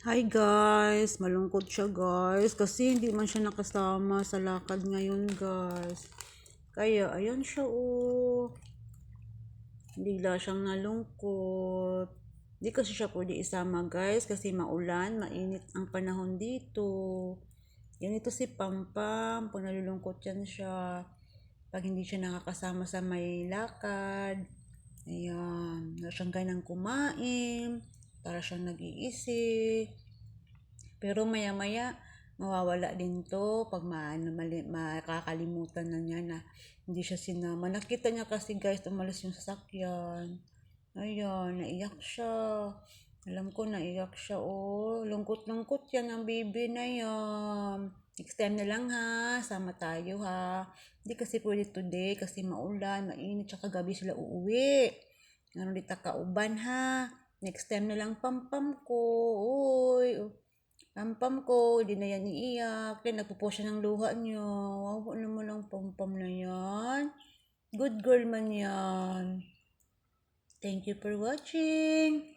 Hi guys, malungkot siya guys kasi hindi man siya nakasama sa lakad ngayon guys. Kaya ayan siya oh. Bigla siyang nalungkot. Hindi kasi siya pwede isama guys kasi maulan, mainit ang panahon dito. Yan ito si Pampam, pag nalulungkot yan siya. Pag hindi siya nakakasama sa may lakad. Ayan, siyang ganang kumain. Para siyang nag-iisip. Pero maya-maya, mawawala din to pag maano, mali, makakalimutan na niya na hindi siya sinama. Nakita niya kasi guys, tumalas yung sasakyan. Ayan, naiyak siya. Alam ko, naiyak siya. Oh, lungkot-lungkot yan ang baby na yan. Next time na lang ha, sama tayo ha. Hindi kasi pwede today kasi maulan, mainit, tsaka gabi sila uuwi. Ano dito kauban ha. Next time na lang pampam ko. Uy, pampam ko, hindi na yan iiyak. Then nagpupo siya ng luha niya. Wawa naman ang pampam na yan. Good girl man yan. Thank you for watching.